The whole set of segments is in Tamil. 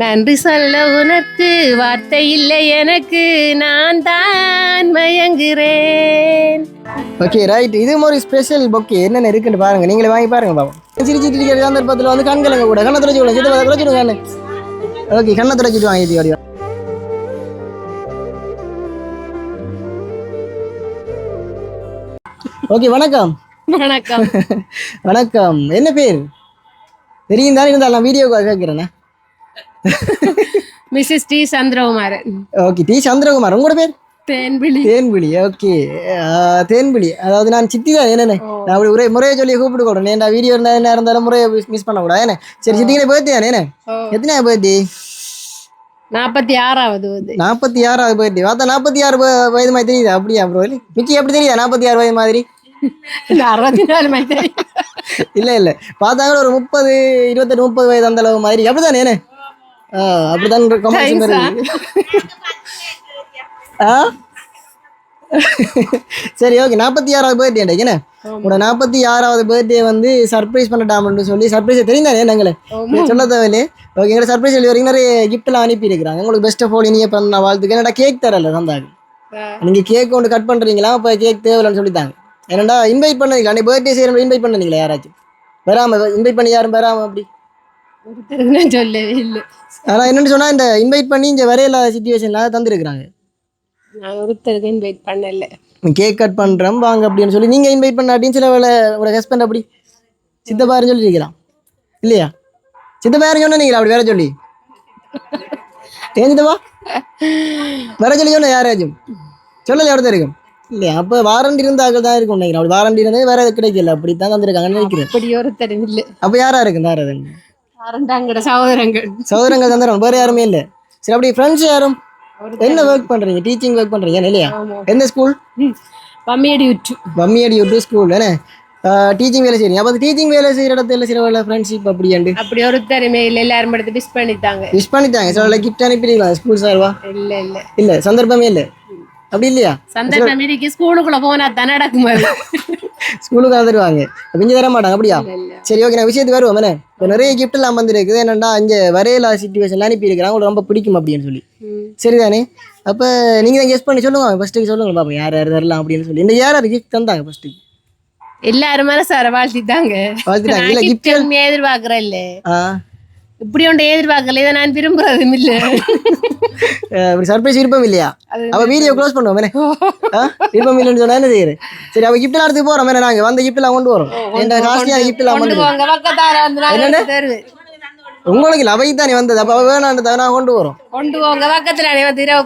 நன்றி சொல்ல உனக்கு வார்த்தை இல்லை எனக்கு. நான் தான் மயங்குறேன் ஓகே ரைட் இது ஒரு ஸ்பெஷல் பொக்கே என்னென்ன இருக்குன்னு பாருங்க. நீங்களே வாங்கி பாருங்க பாப்போம். சிரிச்சிட்டு இருக்கிற சந்தர்ப்பத்தில் வந்து கண் கலங்க கூட. கண்ணை துடைச்சி விடுங்க சித்த துடைச்சிடுங்க கண்ணு. ஓகே கண்ணை துடைச்சிட்டு வாங்கி இது வடிவா ஓகே வணக்கம். வணக்கம். வணக்கம். என்ன பேர்? தெரியும் தான் இருந்தாலும் நான் video கேட்குறேண்ணே Mrs T Chandrakumaran okay T Chandrakumar உங்களோட பேர்? தேன்பிழி தேன்பிழி ஓகே தேன்பிழி அதாவது நான் சித்தி தான் என்னண்ணே? நான் அப்படி ஒரே முறையை சொல்லி கூப்பிட்டு கொடுறேன் ஏன்டா வீடியோ இருந்தா என்ன இருந்தாலும் முறையை மிஸ் பண்ணக்கூடாது என்ன சரி சித்திங்களே பர்த்டே தானே என்ன எத்தனை பர்த்டே நாற்பத்தி ஆறாவது நாற்பத்தி ஆறாவது பர்த்டே பார்த்தா நாற்பத்தி ஆறு வயது மாதிரி தெரியுது? அப்படியா ப்ரோ மிச்சி எப்படி தெரியுதா நாற்பத்தி ஆறு வயது மாதிரி? அறுபத்தி நாலு மாதிரி. இல்ல இல்ல. பார்த்தாங்க ஒரு முப்பது இருபத்தெட்டு முப்பது வயது அந்த அளவு மாதிரி. அப்படிதானே என்ன அப்படிதான் கமெண்ட்ஸ் ஆ? சரி ஓகே நாற்பத்தி ஆறாவது பர்த்டே என்ன? உங்களோட நாற்பத்தி ஆறாவது பர்த்டே வந்து சர்ப்ரைஸ் பண்ணட்டாமன்னு சொல்லி சர்ப்ரைஸ் தெரியுதானே எங்களை சொல்ல தேவையில்லே. ஓகே எங்களை சர்ப்ரைஸ் சொல்லி வரைக்கும் நிறைய கிஃப்ட்லாம் அனுப்பி இருக்கிறாங்க உங்களுக்கு பெஸ்ட் ஆஃப் ஆல் இனிய பண்ண வாழ்த்துக்கு என்னடா கேக் தரல தந்தாங்க நீங்க கேக் ஒன்று கட் பண்றீங்களா? அப்போ கேக் தேவையில்லைன்னு சொல்லித்தாங்க ஏன்னாடா இன்வைட் பண்ணீங்களா? அன்னைக்கு பர்த்டே செய்யணும் இன்வைட் பண்ணீங்களா யாராச்சும்? வராம இன்வைட் பண்ணி யாரும் வராம அப்படி? ஒருத்தருக்கு நான் சொல்லவே இல்லை. ஆனா என்னன்னு சொன்னா இந்த இன்வைட் பண்ணி இங்க வரையில சுச்சுவேஷன்ல தந்துருக்குறாங்க. நான் ஒருத்தருக்கு இன்வைட் பண்ணல. கேக் கட் பண்றோம் வாங்க அப்படின்னு சொல்லி நீங்க இன்வைட் பண்ணாட்டின்னு சில வேலை உங்களோட ஹஸ்பண்ட் அப்படி சித்தப்பாருன்னு சொல்லி இருக்கலாம் இல்லையா? சித்தப்பாருன்னு சொன்னீங்களா அப்படி வேற சொல்லி? சித்தப்பா? வேற சொல்லி சொன்ன யாராச்சும்? சொல்லல இருக்கும் இல்லையா? அப்போ வாரண்டி இருந்தாக்கள் தான் இருக்கும் நினைக்கிறேன். அப்படி வாரண்டி இருந்தது வேற கிடைக்கல. அப்படி தான் தந்திருக்காங்கன்னு நினைக்கிறேன். அப்படி ஒருத்தரும் இல்லை. அப்போ யாரா இருக்கு வேற எதுவும் யாருண்டாங்கட சகோதரங்கள். தந்துடுறாங்க வேற யாருமே இல்லை. சரி அப்படி ஃப்ரெண்ட்ஸ் யாரும்? என்ன ஒர்க் பண்றீங்க? டீச்சிங் ஒர்க் பண்றீங்க இல்லையா. எந்த ஸ்கூல் பம்மியடி உற்று பம்மியடி யூடியூப் ஸ்கூல் என்ன டீச்சிங் வேலை செய்றீங்க. அப்போ டீச்சிங் வேலை செய்யற இடத்துல சில வேலை ஃப்ரெண்ட்ஷிப் அப்படியாண்டு? அப்படி ஒருத்தருமே இல்லை. எல்லாரும் எடுத்து மிஸ் பண்ணிட்டாங்க. விஷ் பண்ணிட்டாங்க. சில கிஃப்ட் அனுப்பிடுங்களா ஸ்கூல் சார்வா? இல்ல இல்ல. இல்ல சந்தர்ப்பமே இல்லை. அப்படி இல்லையா? சந்தர்ப்பம் இருக்கு ஸ்கூலுக்குள்ள போனா தான் நடக்கும் அது ஸ்கூலுக்கு வந்துடுவாங்க பிஞ்சு தர மாட்டாங்க அப்படியா. சரி ஓகே நான் விஷயத்துக்கு வருவோம் என்ன? இப்போ நிறைய gift எல்லாம் வந்துருக்குது. என்னன்னா இங்கே வரையலா சுச்சுவேஷன்லாம் அனுப்பி இருக்கிறாங்க. உங்களுக்கு ரொம்ப பிடிக்கும் அப்படின்னு சொல்லி. சரிதானே? அப்போ நீங்கள் தான் கெஸ்ட் பண்ணி சொல்லுங்க ஃபஸ்ட்டுக்கு சொல்லுங்க பாப்போம் யார் யார் வரலாம் அப்படின்னு சொல்லி. இந்த யார் யார் கிஃப்ட் தந்தாங்க ஃபஸ்ட்டு எல்லாரும் மனசார வாழ்த்திட்டாங்க. வாழ்த்துட்டாங்க. இல்லை கிஃப்ட் எதிர்பார்க்கறேன் இல்ல இப்படி ஒன்று எதிர்பார்க்கல இதை நான் விரும்புறதும் இல்ல. இப்படி சர்ப்ரைஸ் விருப்பம் இல்லையா? அவ வீடியோ க்ளோஸ் பண்ணுவோம் ஆ? விருப்பம் இல்லைன்னு சொன்னா என்ன செய்யுது சரி அவ கிஃப்ட் எடுத்து போறோம் என்ன நாங்க? வந்த gift எல்லாம் கொண்டு வரோம். எந்த காஸ்ட்லியான gift எல்லாம் கொண்டு தருவேன் உங்களுக்கு அவைக்கு தானே வந்தது. அப்போ வேணான்றதை நான் கொண்டு வரோம். கொண்டு போங்க பக்கத்துல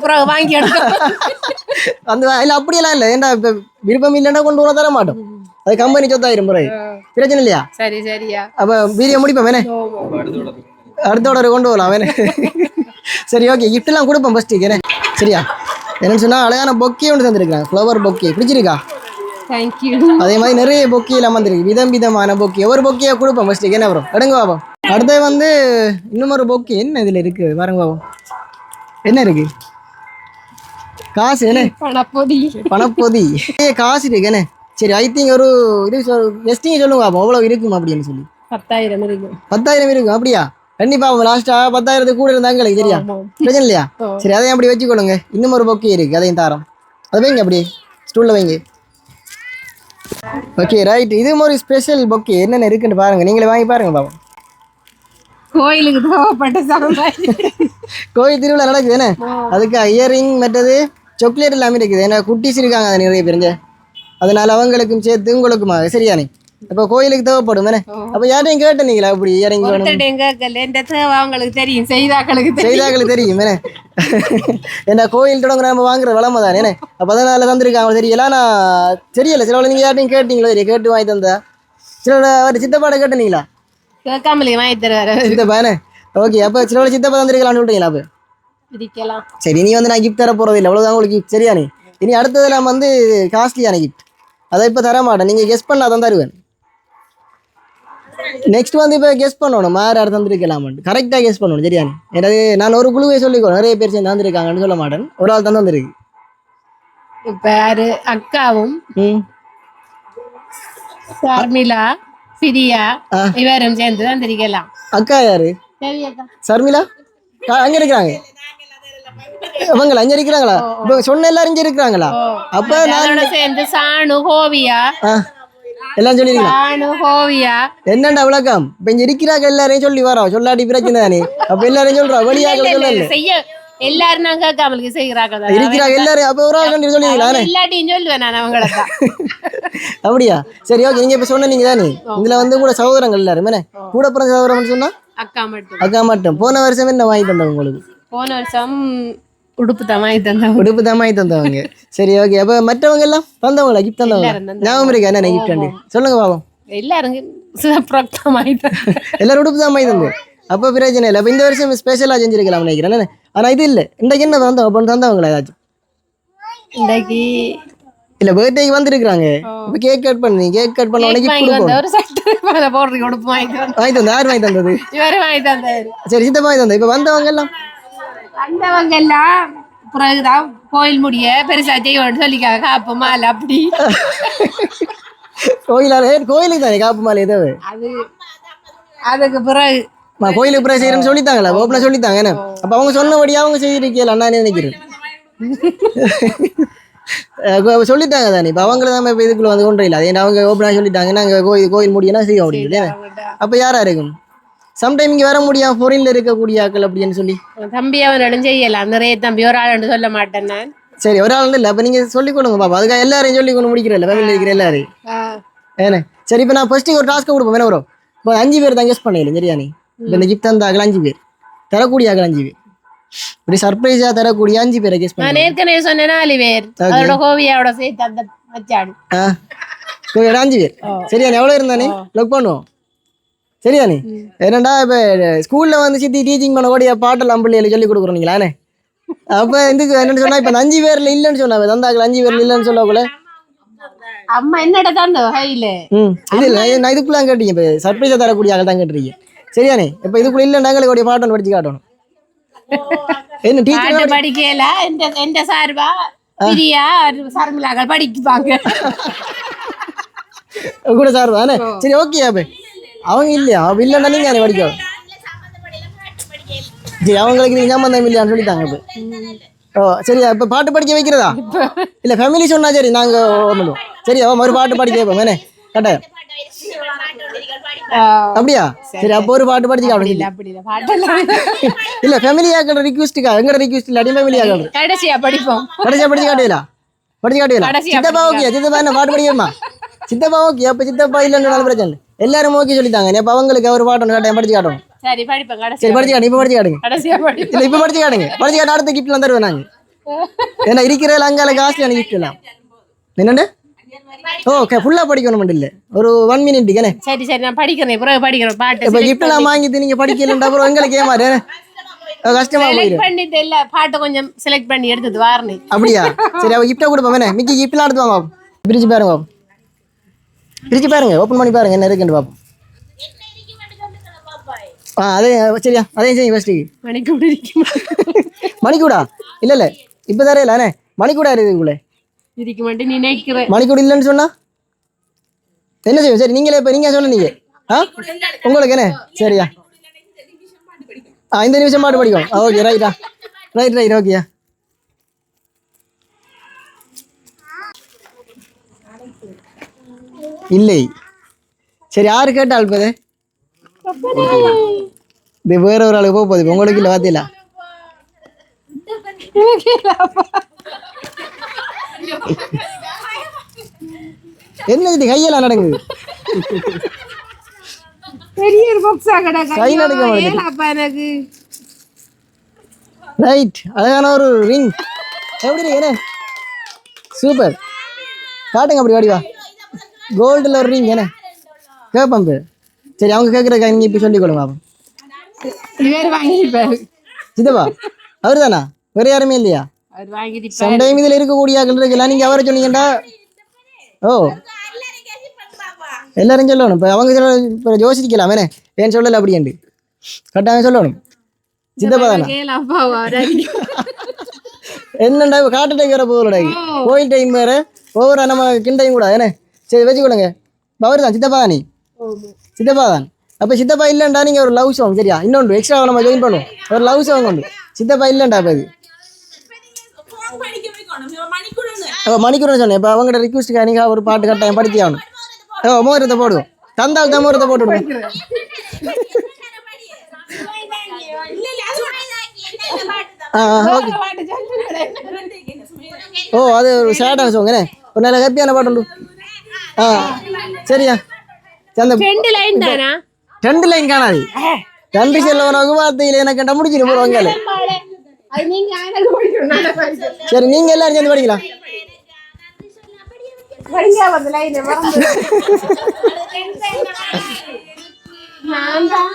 பிறகு வாங்கி அந்த இல்லை அப்படியெல்லாம் இல்லை. ஏன்டா இப்போ விருப்பம் இல்லைன்னா கொண்டு வர தர மாட்டோம். அது கம்பெனி சொத்தாயிரும் பிறகு. பிரச்சனை இல்லையா? சரி சரியா. அப்போ வீடியோ முடிப்போம் என்ன? அடுத்த ஆர்டர் கொண்டு வரலாம் வேணே சரி ஓகே கிஃப்ட்லாம் கொடுப்போம் ஃபஸ்ட்டு என்ன? சரியா? என்னன்னு சொன்னால் அழகான பொக்கே ஒன்று தந்துருக்காங்க ஃப்ளவர் பொக்கே. பிடிச்சிருக்கா? தேங்க்யூ அதே மாதிரி நிறைய பொக்கேலாம் வந்திருக்கு. விதம் விதமான பொக்கே. ஒரு பொக்கையை கொடுப்போம் ஃபஸ்ட்டு என்ன வரும்? எடுங்க பாப்போம். அடுத்தது வந்து இன்னும் ஒரு பொக்கே. என்ன இதில் இருக்குது பாருங்க பாப்போம். என்ன இருக்கு? காசு என்ன? பணப்பொதி. பணப்பொதி. காசு இருக்கு என்ன? சரி ஐ திங்க் ஒரு இது எஸ்டிங்க சொல்லுங்க பாப்போம். அவ்வளோ இருக்கும் அப்படின்னு சொல்லி. பத்தாயிரம் இருக்கும் பத்தாயிரம் இருக்கும் அப்படியா? கண்டிப்பா லாஸ்டா பத்தாயிரத்துக்கு கூட இருந்தாங்க எங்களுக்கு தெரியா? ஆமாம். பிரச்சனை இல்லையா. சரி அதையும் அப்படி வச்சுக்கொள்ளுங்க இன்னும் ஒரு பொக்கே இருக்கு அதையும் தாரோம். அதை வைங்க அப்படி ஸ்டூல்ல வைங்க. ஓகே ரைட் இது ஒரு ஸ்பெஷல் பொக்கே என்னென்ன இருக்குன்னு பாருங்க. நீங்களே வாங்கி பாருங்க பாப்போம். கோயிலுக்கு கோயில் திருவிழா நடக்குது என்ன? அதுக்கு இயரிங் மற்றது சாக்லேட் எல்லாமே இருக்குது. ஏன்னா குட்டீஸ் இருக்காங்க அது நிறைய பேருங்க. அதனால அவங்களுக்கும் சேர்த்து உங்களுக்குமா சரியானே அப்போ கோயிலுக்கு தேவைப்படும் என்ன அப்போ யாரையும் அப்படி ஒருத்தர் எங்க எந்த தேவை அவங்களுக்கு தெரியும் செய்தாக்களுக்கு தெரியும். செய்தாக்களுக்கு தெரியும் என்ன கோயில் தொடங்குற நம்ம வாங்குற வளமை தானே என்ன அப்போ அதனால தந்திருக்காங்க தெரியல. நான் தெரியல. சில நீங்கள் யார்ட்டையும் கேட்டீங்களோ தெரிய கேட்டு வாங்கி தந்தா. சில அவர் சித்தப்பாட கேட்டனீங்களா? கேட்காமலே வாங்கி தருவாரு சித்தப்பா என்ன ஓகே அப்போ சில சித்தப்பா தந்திருக்கலாம்னு சொல்லிட்டீங்களா அப்போ? சரி இனி வந்து நான் கிஃப்ட் தர போகிறது இல்லை. அவ்வளோதான் உங்களுக்கு gift. சரியானே இனி அடுத்ததெல்லாம் வந்து காஸ்ட்லியான கிஃப்ட் அதை இப்போ தர மாட்டேன் நீங்கள் கெஸ் பண்ணால் தான் தருவேன். நெக்ஸ்ட் வந்து இப்போ கெஸ் பண்ணணும். யார் யார் தந்திருக்கலாம்னு. கரெக்டாக கெஸ் பண்ணணும் சரியானே எனக்கு நான் ஒரு குழுவை சொல்லிக்கோ நிறைய பேர் சேர்ந்து தந்திருக்காங்கன்னு சொல்ல மாட்டேன். ஒரு ஆள் தான் தந்திருக்கு. யாரு? அக்காவும் ம். ஷர்மிளா பிரியா. இவரும் சேர்ந்து தான் தெரிக்கலாம் அக்கா யாரு? சர்மிளா? அங்க இருக்கிறாங்க. அவங்களா அங்க இருக்கிறாங்களா? சொன்ன எல்லாரும் இங்க இருக்கிறாங்களா? அப்ப நான் சேர்ந்து சாணு கோவியா ஆ, எல்லாம் சொல்லிருக்கீங்க கோவியா என்னண்டா விளக்கம்? இப்ப இங்க இருக்கிறாங்க எல்லாரையும் சொல்லி வரோம் சொல்லாட்டி பிரச்சனை தானே? அப்ப எல்லாரையும் சொல்றோம் வெளியாக சொல்லல செய்ய எல்லாரும் இருக்கிறாங்க எல்லாரும். அப்ப ஒரு ஆள் சொல்லி சொல்லுவீங்களா இல்லாட்டியும் சொல்லுவேன் நான் அவங்கள தான். அப்படியா? சரி ஓகே நீங்க இப்ப சொன்னீங்க தானே. இதுல வந்து கூட சகோதரங்கள் எல்லாரும். என்ன கூட பிறந்த சொன்னா? அக்கா மட்டும். அக்கா மட்டும். போன வருஷம் என்ன வாங்கி தந்தவங்க உங்களுக்கு? போன வருஷம் உடுப்பு வாங்கி தந்தவங்க. உடுப்பு வாங்கி தந்தவங்க. சரி ஓகே அப்ப மற்றவங்க எல்லாம் தந்தவங்களா? கிஃப்ட் தந்தவங்க. தந்தவங்க. ஞாபகம் இருக்கா என்ன கிஃப்ட் அண்டு சொல்லுங்க பாவம் எல்லாரும் எல்லாரும் உடுப்பு தான் வாங்கி தந்து. அப்ப பிரச்சனை இல்லை. அப்ப இந்த வருஷம் ஸ்பெஷலா செஞ்சிருக்கலாம் நினைக்கிறேன்? ஆனா இது இல்ல. இன்றைக்கு என்ன தந்தவங்க அப்போ தந்தவங்களா ஏதாச்சும்? இன்றைக்கு இல்ல பர்த்டேக்கு வந்திருக்காங்க இப்ப கேக் கட் பண்ணி. கேக் கட் பண்ண உடனே கேக் gift வாங்கி வந்த கொடுப்போம். ஒரு சட்டை மேல போடுறீங்க உடுப்பு வாங்கி தந்தது யார் வாங்கி தந்தது? சரி சித்தப்பா வாங்கி தந்தது இப்ப வந்தவங்க எல்லாம்? வந்தவங்க எல்லாம் பிறகுதான் கோயில் முடிய பெருசா செய்வோம்னு சொல்லிக்காங்க காப்பு மாலை அப்படி. கோயிலால கோயிலுக்கு தானே காப்பு மாலை ஏதோ? அது அதுக்கு பிறகு. கோயிலுக்கு பிறகு செய்யறேன்னு சொல்லித்தாங்களா ஓப்பனா சொல்லித்தாங்க என்ன? அப்ப அவங்க சொன்னபடியா அவங்க செய்திருக்கீங்களா? நான் நினைக்கிறேன்? சொல்லிட்டாங்க தானே? இப்போ அவங்கள தான் இப்போ இதுக்குள்ள வந்து கொண்டு இல்லை அதே அவங்க ஓப்பனாக சொல்லிட்டாங்க நாங்கள் கோயில் கோயில் முடியும்னா செய்ய அப்படின்னு அப்போ யாரா இருக்கும்? சம்டைம் இங்கே வர முடியாம ஃபாரின்ல இருக்கக்கூடிய ஆட்கள் அப்படின்னு சொல்லி. தம்பி அவனிடம் செய்யலாம் நிறைய தம்பி ஒரு ஆள் சொல்ல மாட்டேன் நான். சரி ஒரு ஆள் இல்லை. அப்போ நீங்கள் சொல்லிக் கொடுங்க பாப்பா. அதுக்காக எல்லாரையும் சொல்லி கொண்டு முடிக்கிறல்ல ஃபேமிலியில் இருக்கிற எல்லாரையும். ஏண்ணே சரி இப்போ நான் ஃபர்ஸ்ட் ஒரு டாஸ்க்கு கொடுப்போம். என்ன வரும் இப்போ அஞ்சு பேர் தான் கெஸ்ட் பண்ணிடல சரியா நீ? இந்த கிஃப்ட் தந்த ஆகல அஞ்சு பேர். தரக்கூடிய ஆகல அஞ்சு பேர். இப்படி சர்ப்ரைஸாக தரக்கூடிய அஞ்சு பேரை கெஸ்ட் பண்ணி நான் ஏற்கனவே சொன்னேன் நாலு பேர். அதோட கோவியாவோட சேர்த்து அந்த சரி, ஒரு அஞ்சு பேர். சரியா எவ்வளோ இருந்தானே லொக் பண்ணுவோம். சரியா நீ? என்னடா இப்போ ஸ்கூலில் வந்து சித்தி டீச்சிங் பண்ண கூடிய பாட்டெல்லாம் பிள்ளைகளுக்கு சொல்லி கொடுக்குறீங்களாண்ணே அப்போ இதுக்கு என்னன்னு சொன்னா இப்போ அஞ்சு பேர்ல இல்லைன்னு சொன்னா தந்தாக்கள் அஞ்சு பேர்ல இல்லைன்னு சொல்லக்குள்ள அம்மா என்னடா ம் இது இல்லை நான் இதுக்குள்ள கேட்டீங்க இப்போ சர்ப்ரைஸாக தரக்கூடிய ஆள் தான் கேட்டுறீங்க சரியானே இப்போ இதுக்குள்ள இல்லைன்னா எங்களுக்கு கூடிய பாட்டன் படிச்சு காட்டணும். என்ன டீச்சர் படிக்கல எந்த எந்த சார்பா? பிரியா சர்மிளாக்கள் படிப்பாங்க கூட சார் தானே சரி ஓகே அப்போ. அவங்க இல்லையா? அவ இல்லைன்னா நீங்கள் அதை படிக்க சரி அவங்களுக்கு நீங்க சம்பந்தம் இல்லையான்னு சொல்லிட்டாங்க இப்போ. ஓ சரியா இப்போ பாட்டு படிக்க வைக்கிறதா? இல்லை ஃபேமிலி சொன்னா சரி நாங்கள் பண்ணுவோம். சரி அவன் ஒரு பாட்டு படிக்க வைப்போம் வேணே கட்டாயம் அப்படியா? சரி அப்போ ஒரு பாட்டு படிச்சு அப்படி இல்ல. இல்ல இல்ல ஃபேமிலி ஆக்கள் ரிக்வெஸ்ட்டுக்கா எங்கட ரிக்வெஸ்ட் இல்லாட்டி ஃபேமிலி ஆக்கள் கடைசியா படிப்போம். கடைசியா படிச்சு காட்டுவீங்களா? படிச்சு காட்டுவீங்களா? சித்தப்பா ஓகே சித்தப்பா என்ன பாட்டு படிக்கணுமா சித்தப்பா ஓகே அப்ப சித்தப்பா இல்லைன்னு பிரச்சனை? இல்லை எல்லாரும் ஓகே சொல்லிட்டாங்க. அப்ப அவங்களுக்கு அவர் பாட்டு காட்டையும் படிச்சு காட்டணும் சரி படிப்பேன் சரி கடைசியா படிச்சு இப்ப படிச்சு காட்டுங்க. கடைசியா படிப்பேன் இல்ல இப்ப படிச்சு காட்டுங்க. படிச்சு காட்ட அடுத்த கிஃப்ட்லாம் தருவேன் நாங்க. ஏன்னா இருக்கிற அங்கால காஸ்ட்லியான கிஃப்ட் எல்லாம். என்னண்டு? ஓ ஃபுல்லா படிக்கணும் இல்ல. ஒரு ஒன் மினிட் தானே சரி சரி நான் படிக்கிறேன். பிறகு படிக்கிறேன். பாட்டு இப்ப கிஃப்ட் எல்லாம் வாங்கிட்டு நீங்க படிக்கலண்டா அப்புறம் எங்களுக்கு ஏமாறு. கஷ்டமா போயிடும். பண்ணிட்டு இல்ல பாட்டை கொஞ்சம் செலக்ட் பண்ணி எடுத்தது வாரணி அப்படியா? சரி அவ கிஃப்டா கொடுப்போம். வேணே மிக்கி கிஃப்ட்லாம் எடுத்து வாங்க. பிரிச்சு பாருங்க பிரிச்சு பாருங்க ஓப்பன் பண்ணி பாருங்க என்ன இருக்குன்னு பாப்போம். ஆ அதே சரியா அதே சரி ஃபர்ஸ்ட் மணிக்கு இருக்கும் மணிக்கூடா? இல்ல இல்ல இப்ப தரையில அண்ணே மணிக்கூடா இருக்குது இதுக்குள்ள இருக்க மாட்டேன் நினைக்கிறேன். மணிக்கூட இல்லைன்னு சொன்னா? என்ன செய்வோம்? சரி நீங்களே இப்ப நீங்க சொன்னீங்க ஆ? உங்களுக்கு என்ன? சரியா. ஆ இந்த நிமிஷம் பாட்டு படிக்கும். ஓகே ரைட்டா ரைட் ரைட் ஓகேயா இல்லை. சரி யாரு கேட்டால் இப்போ இது? வேற ஒரு ஆளுக்கு போக போகுது. உங்களுக்கு இல்லை பார்த்தீங்களா என்ன இது? கையெல்லாம் நடக்குது. பெரிய பாக்ஸா கை நடுக்க மாட்டேங்குது. ரைட் அழகான ஒரு ரிங் எப்படி என்ன? சூப்பர் காட்டுங்க அப்படி வாடி வா. கோல்டில் ரிங் என்ன கேட்பேன் பேர் சரி அவங்க கேட்குறக்கா நீங்கள் இப்போ சொல்லிக் கொடுங்க பாப்போம் அவர் தானா வேறு யாருமே இல்லையா சம்டைம் இதில் இருக்கக்கூடிய ஆக்கள் இருக்கலாம் நீங்கள் அவரை சொன்னீங்கடா ஓ எல்லாரும் சொல்லணும் இப்போ அவங்க சொல்ல இப்போ யோசிக்கலாம் என்ன ஏன் சொல்லலை அப்படின்ட்டு கட்டாயம் சொல்லணும் சித்தப்பா தானா என்னண்டா இப்போ காட்டு டைம் வேற போகலடா கோயில் டைம் வேற ஓவரா நம்ம கிண்டையும் கூட என்ன சரி வச்சுக்கொள்ளுங்க. அவர் தான் சித்தப்பா தான் சித்தப்பா தான் அப்போ சித்தப்பா இல்லைண்டா நீங்கள் ஒரு லவ் சாங் சரியா? இன்னொன்று எக்ஸ்ட்ரா நம்ம ஜாயின் பண்ணுவோம். ஒரு லவ் சாங் உண்டு. சித்தப்பா இல்லைண்டா அப்போ அது ஓ மணிக்கூர் சொன்னேன். இப்போ அவங்கள்ட்ட ரிக்வஸ்ட்டுக்கு நீங்கள் ஒரு பாட்டு கட்டாயம் படிச்சு ஆகணும் ஓ மோதிரத்தை போடுவோம். தந்தால் தான் மோதிரத்தை போட்டு விடுவோம். ஆ ஓகே. ஓ அது ஒரு சேடான சாங் என்ன? ஒரு நல்ல ஹாப்பியான பாட்டு உண்டு. ஆ சரியா. அந்த ரெண்டு லைன் தானா? ரெண்டு லைன் காணாது. ரெண்டு செல்வனக்கு வார்த்தையில் எனக்கு கண்ட முடிச்சிட்டு படிக்கணும். சரி நீங்க எல்லாரும் சேர்ந்து படிக்கலாம். நான் தான்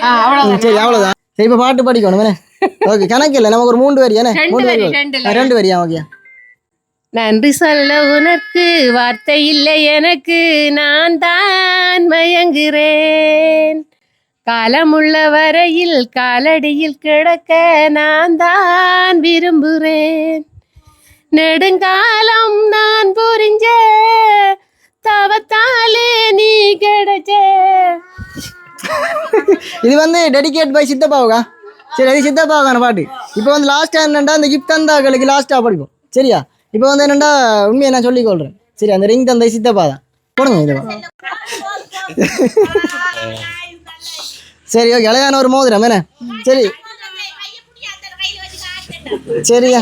ஆ, அவ்வளவுதான். சரி சரி இப்போ பாட்டு படிக்கணும் ஓகே கணக்கு இல்லை. நமக்கு ஒரு என்ன ரெண்டு மூன்று வரி, வரி. ரெண்டு வரியா? ஓகே நன்றி சொல்ல உனக்கு வார்த்தை இல்லை எனக்கு. நான் தான் மயங்குறேன். காலமுள்ள வரையில் காலடியில் கிடக்க நான் தான் விரும்புகிறேன் நெடுங்காலம் நான் புரிஞ்ச தவத்தாலே நீ கிடைச்ச. இது வந்து டெடிகேட் பை சித்தப்பாவுக்கா? சரி அது சித்தப்பாவுக்கான பாட்டு. இப்போ வந்து லாஸ்ட் என்னண்டா அந்த கிஃப்ட் தந்தாக்களுக்கு லாஸ்ட்டாக படிப்போம். சரியா? இப்போ வந்து என்னண்டா உண்மையை நான் சொல்லிக் கொள்றேன். சரி அந்த ரிங் தந்தை சித்தப்பா தான். போடுங்க இதை. சரி ஓகே அழகான ஒரு மோதிரம் என்ன? சரி. சரியா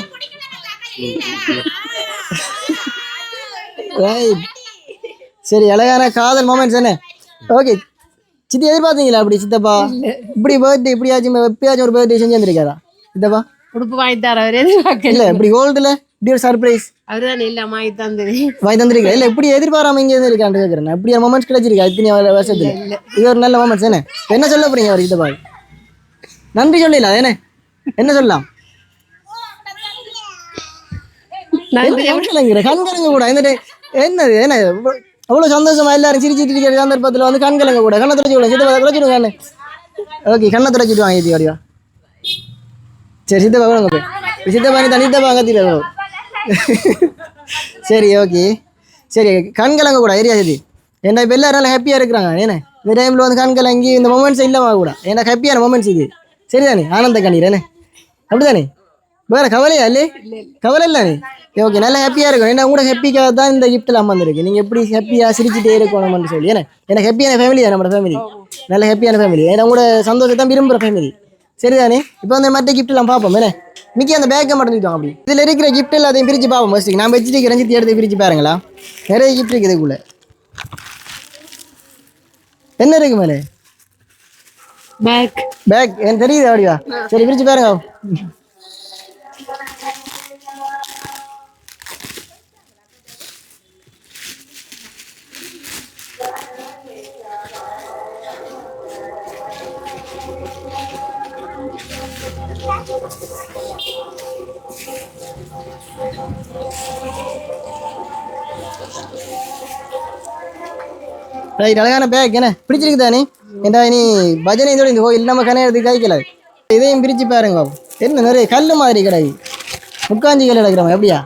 சரி அழகான காதல் மொமெண்ட்ஸ் என்ன? ஓகே சித்தி எதிர்பார்த்தீங்களா அப்படி சித்தப்பா? இப்படி பர்த்டே இப்படியாச்சும் எப்பயாச்சும் ஒரு பர்த்டே செஞ்சு வந்திருக்காரா? சித்தப்பா? உடுப்பு வாங்கி தர அவர் எதிர்பார்க்கல. இல்ல இப்படி கோல்டுல இப்படி ஒரு சர்ப்ரைஸ் அவர் தான் இல்ல வாங்கி தந்தது. வாங்கி தந்திருக்கா இல்ல இப்படி எதிர்பாராம இங்க இருந்து இருக்கான்னு கேட்கறேன் இப்படி ஒரு மொமெண்ட்ஸ் கிடைச்சிருக்கா இத்தனை வருஷத்துல? இது ஒரு நல்ல மொமெண்ட்ஸ் என்ன என்ன சொல்ல போறீங்க அவர் சித்தப்பா? நன்றி சொல்லலாம்? என்ன என்ன சொல்லலாம் கூட. என்னது என்ன அவ்வளோ சந்தோஷமா எல்லாரும் சிரிச்சிட்டு இருக்கிற சந்தர்ப்பத்தில் வந்து கண்கலங்க கூட. கண்ணை துடைச்சி விடுங்க சித்தப்பா துடைச்சிடுங்க கண்ணு. ஓகே கண்ணை துடைச்சிட்டு வாங்க இது வடிவா. சரி சித்தப்பா விடுங்க போய். சித்தப்பா நீ தனித்தப்பா சித்தப்பா சரி ஓகே. சரி கண்கலங்க கூட ஏரியா சரி ஏன்னா இப்போ எல்லாரும் நல்லா ஹாப்பியாக இருக்கிறாங்க என்ன? இந்த டைமில் வந்து கண்கலங்கி இந்த மொமெண்ட்ஸ் இல்லாமல் கூட ஏன்னா ஹாப்பியான மொமெண்ட்ஸ் இது. சரிதானே? ஆனந்த கண்ணீர் என்ன? அப்படிதானே? வேற கவலையா இல்லை கவலை இல்லை ஓகே நல்லா ஹாப்பியாக இருக்கும் ஏன்னா கூட ஹாப்பிக்காக தான் இந்த கிஃப்ட்டில் அமர்ந்துருக்கு நீங்கள் எப்படி ஹாப்பியாக சிரிச்சிட்டே இருக்கணும்னு சொல்லி. ஏன்னா எனக்கு ஹாப்பியான ஃபேமிலி தான் நம்மளோட ஃபேமிலி நல்ல ஹாப்பியான ஃபேமிலி ஏன்னா கூட சந்தோஷத்தை தான் விரும்புகிற ஃபேமிலி சரிதானே இப்போ வந்து மற்ற கிஃப்ட்லாம் பார்ப்போம். என்ன? மிக்கி அந்த பேக்கை மட்டும் தூக்கிட்டோம் அப்படி. இதில் இருக்கிற கிஃப்ட் எல்லாத்தையும் பிரித்து பார்ப்போம் ஃபஸ்ட்டு நான் வச்சுட்டு ரஞ்சித்தி எடுத்து பிரித்து பாருங்களா. நிறைய கிஃப்ட் இருக்குது இதுக்குள்ள. என்ன இருக்கு மேலே? பேக் பேக் எனக்கு தெரியுது அப்படியா? சரி பிரிச்சு பாருங்க. ரைட் அழகான பேக் என்ன? பிடிச்சிருக்கு தானே ஏண்டா இனி பஜனை இதோட இந்த கோயில் நம்ம கனையறதுக்கு கைக்கல இதையும் பிரிச்சு பாருங்க. என்ன நிறைய கல் மாதிரி கிடையாது முக்காஞ்சி கல் கிடக்குறவங்க எப்படியா?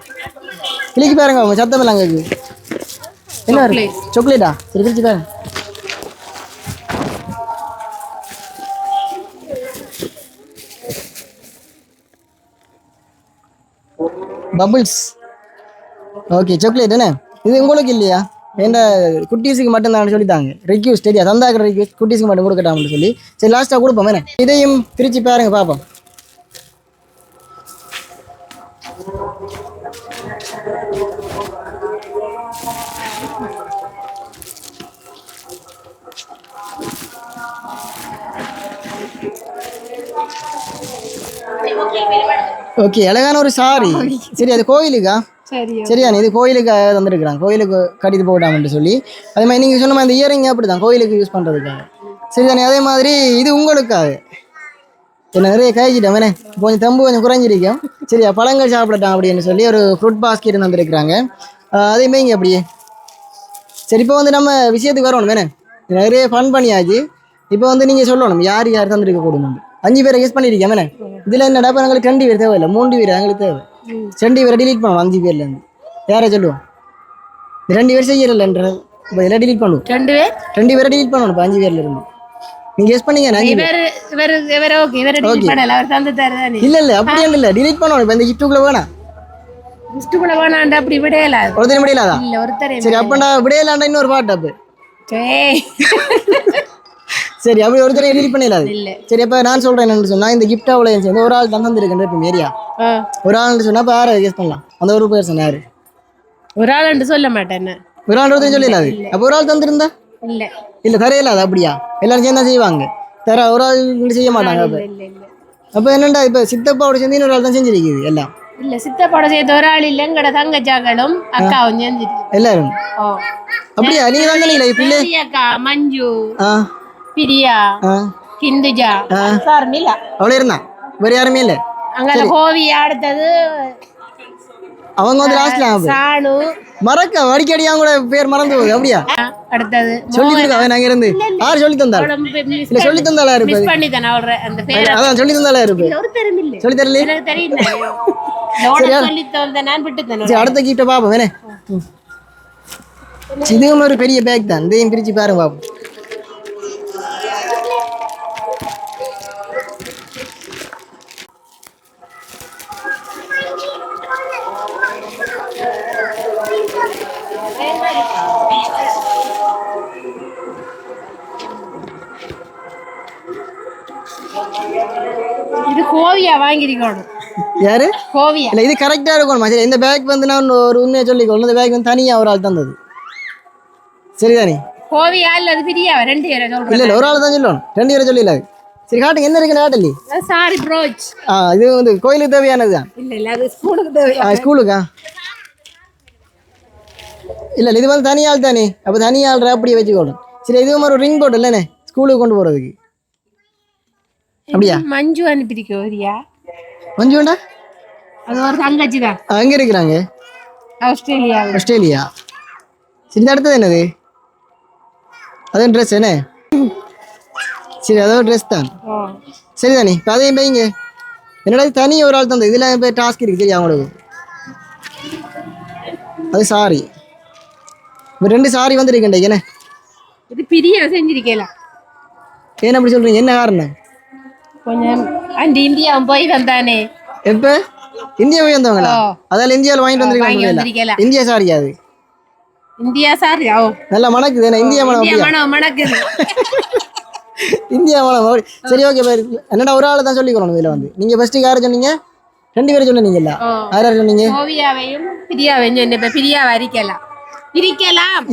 கிளிக்கு பாருங்க அவங்க சத்தம் எல்லாம் கேக்கு. என்ன சாக்லேட்டா சரி பிரிச்சு பாருங்க பபுள்ஸ் ஓகே சாக்லேட் என்ன? இது உங்களுக்கு இல்லையா? ஏன்டா குட்டீஸுக்கு மட்டும் தான் சொல்லித்தாங்க. ரிக்யூஸ் தெரியா? தந்தாக்கிற ரிக்யூஸ் குட்டீஸுக்கு மட்டும் கொடுக்கட்டாம்னு சொல்லி. சரி லாஸ்ட்டாக கொடுப்போம் என்ன? இதையும் பிரித்து பாருங்க பார்ப்போம் ஓகே அழகான ஒரு சாரி சரி அது கோயிலுக்கா? சரியா இது கோயிலுக்கு தந்துருக்குறாங்க. கோயிலுக்கு கட்டிட்டு போட்டாமன்ட்டு சொல்லி. அதே மாதிரி நீங்கள் சொன்ன மாதிரி இந்த இயரிங் அப்படி தான் கோயிலுக்கு யூஸ் பண்ணுறதுக்காக சரிதானே? அதே மாதிரி இது உங்களுக்காக. என்ன நிறைய கழிச்சிட்டேன் வேணே கொஞ்சம் தம்பு கொஞ்சம் குறைஞ்சிருக்கும் சரியா பழங்கள் சாப்பிடட்டான் அப்படின்னு சொல்லி ஒரு ஃப்ரூட் பாஸ்கெட் வந்துருக்குறாங்க அதே மாதிரி அப்படியே. சரி இப்போ வந்து நம்ம விஷயத்துக்கு வரணும். வேணே நிறைய ஃபன் பண்ணியாச்சு. இப்போ வந்து நீங்கள் சொல்லணும் யார் யார் தந்திருக்க கூடும் அஞ்சு பேரை யூஸ் பண்ணியிருக்கேன். வேணே இதில் என்னடா இப்போ எங்களுக்கு ரெண்டு பேர் தேவையில்லை மூன்று பேர் எங்களுக்கு தேவை. ரெண்டு பேரை delete பண்ணணும் அஞ்சு பேர்லேருந்து யாரை சொல்லுவோம் ரெண்டு பேர் செய்யறலன்ற இப்போ இதெல்லாம் delete பண்ணுவோம் ரெண்டு பேர்? ரெண்டு பேரை delete பண்ணணும் இப்போ அஞ்சு பேர்ல இருந்து. நீங்க கெஸ் பண்ணீங்க நான் இவர் இவர் இவர் ஓகே இவர் delete பண்ணல அவர் தந்து தருதானே இல்ல இல்ல அப்படி இல்ல. delete பண்ணணும் இப்போ இந்த கிஃப்ட்டுக்குள்ள வேணாம் இஷ்டப்பட வேணாண்டு அப்படி விடையல ஒருத்தர் முடியலாதா இல்ல ஒருத்தரே சரி அப்பண்டா விடையலாண்டா இன்னொரு பாட்டு அப்போ. சரி அப்படி ஒருத்தரை delete பண்ணிடலாது இல்ல. சரி அப்ப நான் சொல்றேன் என்னன்னு சொன்னா இந்த கிஃப்ட் அவ்வளோ சேர்ந்து ஒரு ஆள் தந்திருக்கேன் இப்போ ஏரியா. ஒரு ஆள்னு சொன்னா இப்போ யாரை கெஸ் பண்ணலாம்? அந்த ஒரு பர்சன் யாரு? ஒரு ஆள் சொல்ல மாட்டேன் ஒரு ஆள் ஒருத்தர் சொல்லிடலாது அப்போ ஒரு ஆள் தந்திருந்தா? இல்ல. இல்ல தரையில அது அப்படியா? எல்லாரும் சேர்ந்தா செய்வாங்க. தர ஒரு ஆள் செய்ய மாட்டாங்க அப்ப. அப்ப என்னண்டா இப்ப சித்தப்பாவோட சேர்ந்து இன்னொரு ஆள் தான் செஞ்சிருக்குது எல்லாம்? இல்ல சித்தப்பட சேர்த்த ஒரு ஆள் இல்ல எங்கட தங்கச்சாக்களும் அக்காவும் சேர்ந்துருக்கு எல்லாரும்? அப்படியா? நீங்க இல்ல? அக்கா மஞ்சு. பிரியா இல்ல. அங்க கோவி அடுத்தது அவங்க வந்து லாஸ்ட்ல சாணு மறக்க அடிக்கடி அவங்க கூட பேர் மறந்து போகுது. அப்படியா? அடுத்தது சொல்லி கொடுக்க அவன் அங்க இருந்து. யார் சொல்லி தந்தாள் இல்ல சொல்லி தந்தாளா இருப்பது மிஸ் பண்ணி தானே அவர அந்த பேரை. அதான் சொல்லி தந்தாளா இருப்பது ஒரு தெரியும் சொல்லி தரல எனக்கு தெரியும் சொல்லி தந்த நான் விட்டு தானே சரி அடுத்த கிட்ட பாப்போம். வேணே ம். இதுவும் ஒரு பெரிய பேக் தான். இதையும் பிரிச்சு பாருங்க பாப்போம். இது கோவியா வாங்கிருக்கணும் யாரு? கோவியா. இல்ல இது கரெக்டா இருக்கணும் சரி இந்த பேக் வந்து நான் ஒரு உண்மையை சொல்லிக்கணும் இந்த பேக் வந்து தனியா ஒரு ஆள் தந்தது. சரிதானே? கோவியா இல்ல அது பிரியாவா ரெண்டு பேரை இல்ல சொல்றேன். இல்ல ஒரு ஆள் தான் சொல்லணும். ரெண்டு பேரும் சொல்லிடல. சரி காட்டுங்க என்ன இருக்குன்னு காட்டலி? சாரி ப்ரோச் ஆ இது வந்து கோயிலுக்கு தேவையானது தான் இல்ல இல்ல அது ஸ்கூலுக்கு தேவையா? ஸ்கூலுக்கா? இல்ல இல்ல இது வந்து தனி ஆள் தானே. அப்ப தனி ஆள் அப்படியே வச்சுக்கணும் சரி இது ஒரு ரிங் போட்டு இல்லைண்ணே ஸ்கூலுக்கு கொண்டு போறதுக்கு. அப்படியா? மஞ்சு அனுப்பியிருக்க கோரியா மஞ்சு வேண்டா அது ஒரு தங்கச்சி தான். அங்க இருக்கிறாங்க? ஆஸ்திரேலியா. ஆஸ்திரேலியா. சரி இந்த அடுத்தது என்னது? அதுவும் ட்ரெஸ் என்ன? சரி அதோ ட்ரெஸ் தான். சரி தானே. இப்போ அதையும் பையங்க என்னடா தனி ஒரு ஆள் தந்தது? இதில் இப்போ டாஸ்க் இருக்கு சரியா அவங்களுக்கு? அது சாரி இப்போ ரெண்டு சாரி வந்துருக்கேன் என்ன? இது பிரியா செஞ்சிருக்கலாம் ஏன் அப்படி சொல்றீங்க? என்ன காரணம்? கொஞ்சம் அந்த இந்தியாவும் போய் வந்தானே எப்போ இந்தியா போய் வந்தவங்களா. அதால இந்தியாவில் வாங்கிட்டு வாங்கி வந்திருக்காங்க வந்திருக்கலாம் இந்தியா சாரி அது இந்தியா சார் ஓ நல்லா மணக்குது என்ன இந்தியா மனம் இந்தியா மனம் மணக்குது இந்தியா அப்படி. சரி ஓகே என்னடா ஒரு ஆளை தான் சொல்லிக்கணும் இதில் வந்து நீங்கள் ஃபஸ்ட்டு யாரை சொன்னீங்க ரெண்டு பேரும் சொன்னீங்கல்ல யார் யார் சொன்னீங்க கோவியாவையும் பிரியாவையும் சொன்ன இப்ப பிரியாவை அரிக்கலாம்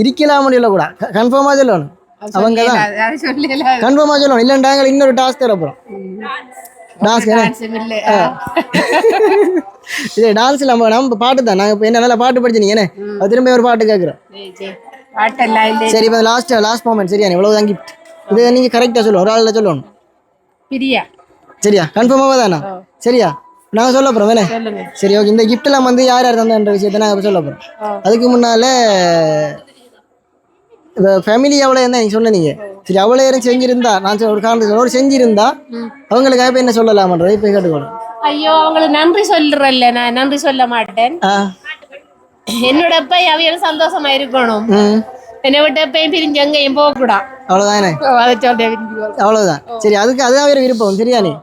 இருக்கலாம் முடியல கூட கன்ஃபார்மாக சொல்லணும் அவங்க தான் கன்ஃபார்மாக சொல்லணும். இல்லைன்றாங்க இன்னொரு டாஸ்க் தரப்போகிறோம் டாஸ்க் டான்ஸும் இல்ல. இது டான்ஸ் நம்ம நம்ம பாட்டு தான். நாங்கள் இப்போ என்ன நல்லா பாட்டு படிச்சீங்க என்ன? அது திரும்ப ஒரு பாட்டு கேட்குறோம் சரி, இப்போ லாஸ்ட் லாஸ்ட் மூமெண்ட் சரியா? இவ்வளோ தான் கிஃப்ட் இது நீங்கள் கரெக்டாக சொல்லணும் ஒரு ஆளில் சொல்லணும். பிரியா. சரியா? கன்ஃபார்மாக தானா? சரியா? நாங்கள் சொல்ல போகிறோம் வேணே சரி ஓகே இந்த கிஃப்ட்லாம் வந்து யார் யார் தந்தன்ற விஷயத்தை இப்போ சொல்ல போகிறோம். அதுக்கு முன்னால் ஃபேமிலி அவ்வளோ என்ன நீங்கள் சொன்னீங்க சரி அவ்வளோ யாரும் செஞ்சிருந்தா? நான் சொல்ல- ஒரு காரணத்தை சொல்ல ஒரு செஞ்சிருந்தா. அவங்களுக்காக இப்போ என்ன சொல்லலாமன்றதை இப்போ கேட்டுக்கணும் ஐயோ அவங்களுக்கு நன்றி சொல்றேன்ல நான் நன்றி சொல்ல மாட்டேன். என்னோட அப்பா அவையும் சந்தோஷமா இருக்கணும். என்னை விட்டு எப்பயும் பிரிஞ்சு எங்கேயும் போக கூடாது. அவ்வளோதானே அதை. அவ்வளவுதான். சரி அதுக்கு அதுதான் வேற விருப்பம் சரியானே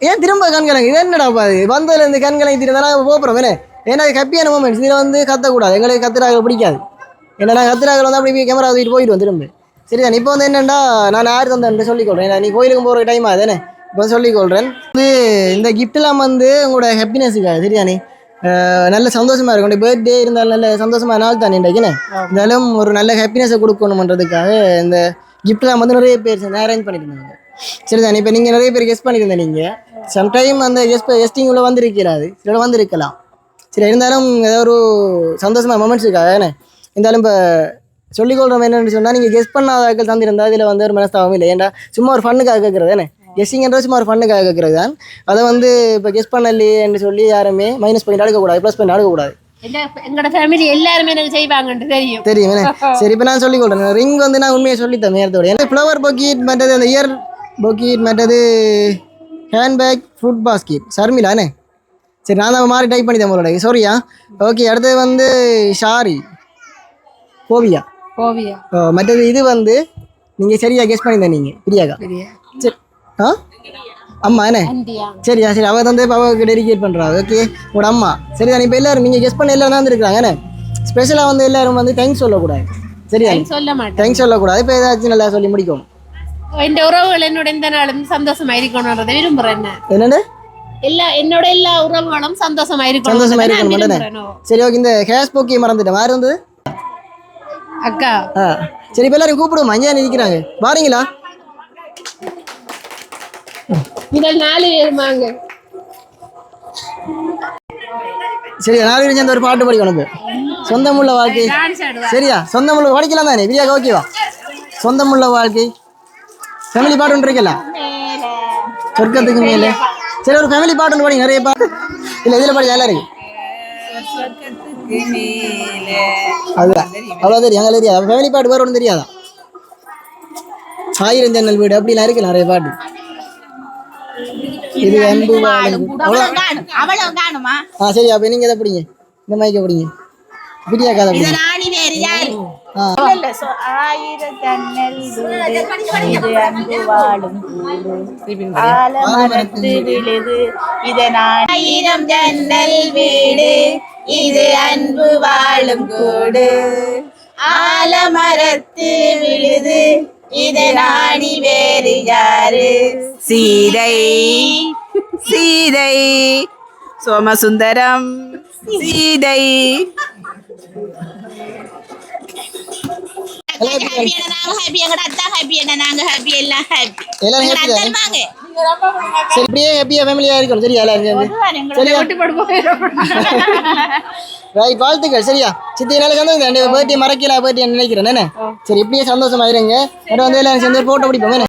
ஏன் திரும்ப கண்கலங்க இது என்னடாப்பா அது வந்ததுல இருந்து கண்கலங்கி திருந்தா போகிறோம் ஏன்னா அது ஹாப்பியான மூமெண்ட்ஸ் இதில் வந்து கத்தக்கூடாது. எங்களுக்கு கத்துறாங்க பிடிக்காது. ஏன்னா நான் கத்துறாங்க வந்து அப்படி கேமரா தூக்கிட்டு போயிடுவோம் திரும்ப சரிதான் இப்போ வந்து என்னண்டா நான் யார் தந்தேன் சொல்லிக்கொள்றேன்? ஏன்னா நீ கோயிலுக்கு போகிற டைம் ஆகுதுன்னு இப்போ சொல்லிக்கொள்றேன். இது இந்த கிஃப்ட்லாம் வந்து உங்களோட ஹாப்பினஸுக்காக சரிதானே நல்ல சந்தோஷமா இருக்கும். உங்களுடைய பர்த்டே இருந்தாலும் நல்ல சந்தோஷமா நாள் தானே இன்றைக்குன்னு இருந்தாலும் ஒரு நல்ல ஹாப்பினஸை கொடுக்கணுன்றதுக்காக இந்த கிஃப்ட்லாம் வந்து நிறைய பேர் அரேஞ்ச் பண்ணியிருந்தாங்க. சரிதான் இப்போ நீங்கள் நிறைய பேர் கெஸ்ட் பண்ணியிருந்தேன் நீங்கள் சம்டைம் அந்த கெஸ்ட் கெஸ்டிங் உள்ள வந்திருக்கிறாது சில வந்திருக்கலாம். சரி இருந்தாலும் ஏதோ ஒரு சந்தோஷமான மொமெண்ட்ஸ் இருக்காது இருந்தாலும் இப்போ சொல்லிக்கொள்கிறோம் என்னன்னு சொன்னால் நீங்கள் கெஸ்ட் பண்ணாதாக்கள் தந்திருந்தா இதில் வந்து ஒரு மனஸ்தாபம் இல்லை. ஏன்டா சும்மா ஒரு ஃபண்ணுக்காக கேட்குறது என்ன கெஸ்டிங்கிறது சும்மா ஒரு ஃபண்ணுக்காக கேட்குறது தான். அதை வந்து இப்போ கெஸ்ட் பண்ணலையேன்னு சொல்லி யாருமே மைனஸ் பாயிண்ட் எடுக்கக்கூடாது ப்ளஸ் பாயிண்ட் எடுக்கக்கூடாது எங்களோட ஃபேமிலி எல்லாருமே எனக்கு செய்வாங்கன்ட்டு தெரியும். தெரியும் என்ன? சரி இப்போ நான் கொடுறேன் ரிங் வந்து நான் உண்மையை சொல்லித்தேன் நேரத்தோட. எனக்கு ஃப்ளவர் பொக்கெட் மற்றது அந்த இயர் பொக்கெட் மற்றது ஹேண்ட்பேக் ஃப்ரூட் பாஸ்கெட் சர்மிலானே சரி நான் தான் மாறி டைப் பண்ணி தான் உங்களோட சாரியா ஓகே அடுத்தது வந்து ஷாரி கோவியா கோவியா ஓ, மற்றது இது வந்து நீங்கள் சரியா கெஸ் பண்ணியிருந்தேன் நீங்கள் பிரியாக்கா? பெரிய. சரி. ஆ? அம்மா என்ன? சரியா சரி. அவ வந்து அவருக்கு டெடிகேட் பண்ணுறா ஓகே உங்களோட அம்மா. சரி தான் இப்போ எல்லாரும் நீங்கள் கெஸ் பண்ண எல்லாரும் தான் இருக்காங்க என்ன ஸ்பெஷலாக வந்து எல்லாரும் வந்து தேங்க்ஸ் சொல்லக்கூடாது. சரியா? சொல்ல மாட்டேன். தேங்க்ஸ் சொல்லக்கூடாது. இப்போ ஏதாச்சும் நல்லா சொல்லி முடிக்கணும் என் உறவுகள் என்னோட இந்த நாளும் சந்தோஷமா இருக்கணும்ன்றதை விரும்புறேன். என்னண்டு எல்லா என்னோட எல்லா உறவுகளும் சந்தோஷமா இருக்கணும் சந்தோஷமா இருக்கணும். சரி ஓகே இந்த ஹேஷ் போக்கி மறந்துட்டேன். வேறு இருந்தது அக்கா. ஆ. சரி இப்போ எல்லாரும் கூப்பிடுவோம். அஞ்சா நிற்கிறாங்க வாரீங்களா? முதல் நாலு பேருமாங்க சரி நாலு பேரும் சேர்ந்து ஒரு பாட்டு படிக்கணும் இப்போ சொந்தமுள்ள வாழ்க்கை. சரியா சொந்தமுள்ள படிக்கலாம் தானே? பிரியாக்கா ஓகேவா சொந்தமுள்ள வாழ்க்கை. ஃபேமிலி பாட்டு ஒன்று இருக்கலாம் சொர்க்கத்துக்கு மேலே. சரி ஒரு ஃபேமிலி பாட்டு ஒன்று படிங்க நிறைய பாட்டு. இல்லை இதில் படி எல்லாம் இருக்கு. அதுதான் அவ்வளோ தெரியும். அங்கே தெரியாது. ஃபேமிலி பாட்டு வேறு ஒன்றும் தெரியாதா? ஆயிரம் ஜன்னல் வீடு. அப்படிலாம் இருக்கு நிறைய பாட்டு. இது அன்பு ஆ சரி அப்போ நீங்கள் எதை பிடிங்க? இந்த மைக்கை பிடிங்க. பிரியா கதை ஆயிரம் ஜன்னல் வீடு. இது அன்பு வாழும் கூடு. ஆலமரத்து விழுது இத நாடி வேறு யாரு? சீதை சீதை சோமசுந்தரம் சீதை. ஹாப்பி நாங்க ஹாப்பி எங்கட அத்தா ஹாப்பி என்ன? நாங்க ஹாப்பி எல்லாம் ஹாப்பி எல்லாரும் happy தானே? வாங்க. சரி இப்படியே ஹாப்பியாக ஃபேமிலியாக இருக்கணும் சரியா சேர்ந்து சரியா ரைட் வாழ்த்துக்கள் சரியா சித்தி ரெண்டு பர்த்டே மறக்கல பர்த்டே நினைக்கிறேன் என்ன சரி இப்படியே சந்தோஷமா இருங்க வந்து எல்லாரும் சேர்ந்து போட்டோ பிடிப்போம்